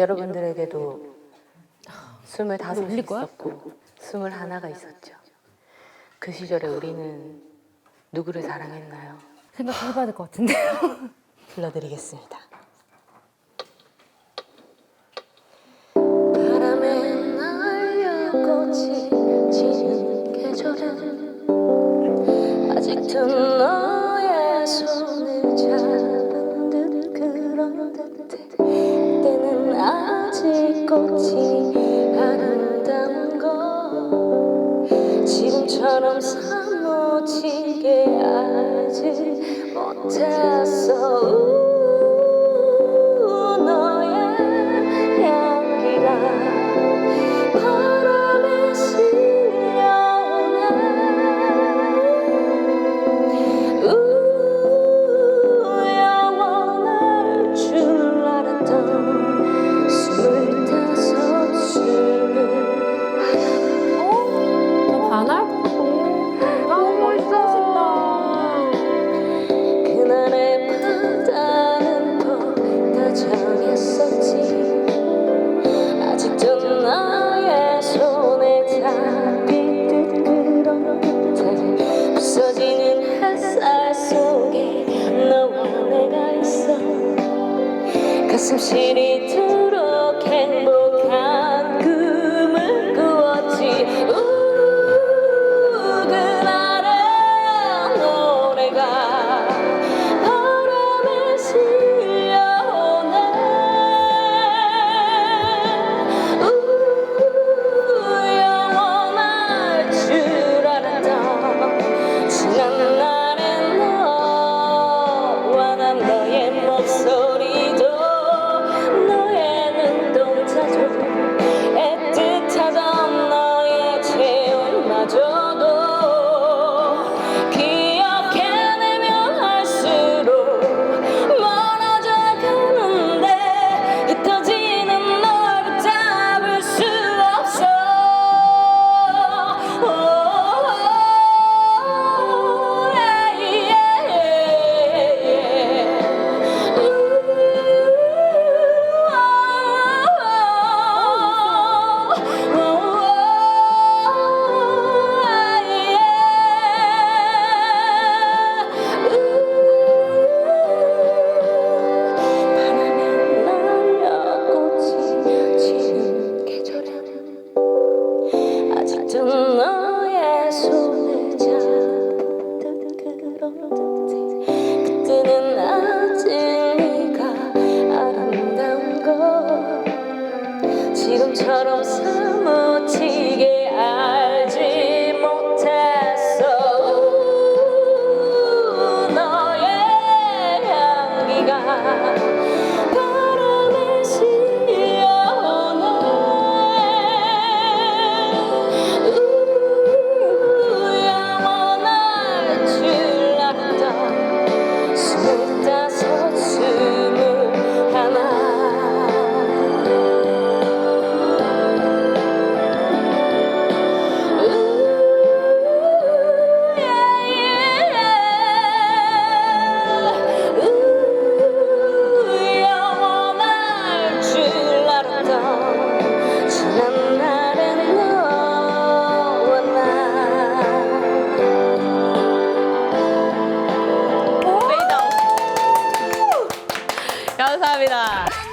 여러분들에게도 스물다섯 있었고 스물하나가 있었죠. 그 시절에 우리는 누구를 사랑했나요? 생각해봐야 될 것 같은데요. 불러드리겠습니다. 지는 계절은 아직도 너 않는다는 거 지금처럼 사무치게 알지 못해 some shitty 지금처럼 삼아 감사합니다.